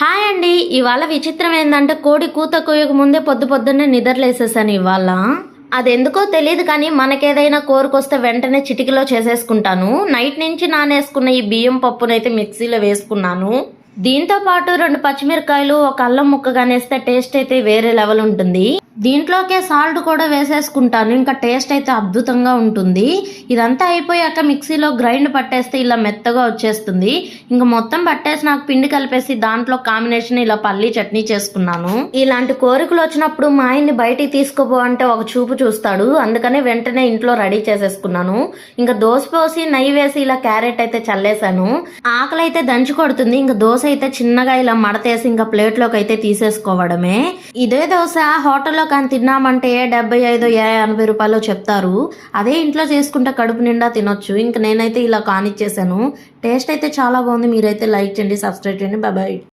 Hi అండి. ఇవాళ విచిత్రం ఏంటంటే కోడి కూత కూయక ముందే పొద్దు పొద్దున్నే నిద్రలేసేసాను ఇవాళ. అదెందుకో తెలియదు కానీ మనకేదైనా కోరికొస్తే వెంటనే చిటికలో చేసేసుకుంటాను. నైట్ నుంచి నానేసుకున్న ఈ బియ్యం పప్పునైతే మిక్సీలో వేసుకున్నాను. దీంతో పాటు రెండు పచ్చిమిరకాయలు ఒక అల్లం ముక్క కానేస్తే టేస్ట్ అయితే వేరే లెవెల్ ఉంటుంది. దీంట్లోకే సాల్ట్ కూడా వేసేసుకుంటాను. ఇంకా టేస్ట్ అయితే అద్భుతంగా ఉంటుంది. ఇదంతా అయిపోయాక మిక్సీలో గ్రైండ్ పట్టేస్తే ఇలా మెత్తగా వచ్చేస్తుంది. ఇంకా మొత్తం పట్టేసి నాకు పిండి కలిపేసి దాంట్లో కాంబినేషన్ ఇలా పల్లీ చట్నీ చేసుకున్నాను. ఇలాంటి కోరికలు వచ్చినప్పుడు మా ఆయన్ని బయటికి తీసుకుపో అంటే ఒక చూపు చూస్తాడు. అందుకనే వెంటనే ఇంట్లో రెడీ చేసేసుకున్నాను. ఇంకా దోశ పోసి నెయ్యి వేసి ఇలా క్యారెట్ అయితే చల్లేసాను ఆకలి అయితే దంచి కొడుతుంది. ఇంకా దోశ అయితే చిన్నగా ఇలా మడతేసి ఇంకా ప్లేట్లోకి అయితే తీసేసుకోవడమే. ఇదే దోశ హోటల్లో కానీ తిన్నామంటే డెబ్బై ఐదు ఏ ఎనభై రూపాయలు చెప్తారు. అదే ఇంట్లో చేసుకుంటే కడుపు నిండా తినొచ్చు. ఇంక నేనైతే ఇలా కానిచ్చేసాను. టేస్ట్ అయితే చాలా బాగుంది. మీరైతే లైక్ చేయండి సబ్స్క్రైబ్ చేయండి. బాబాయ్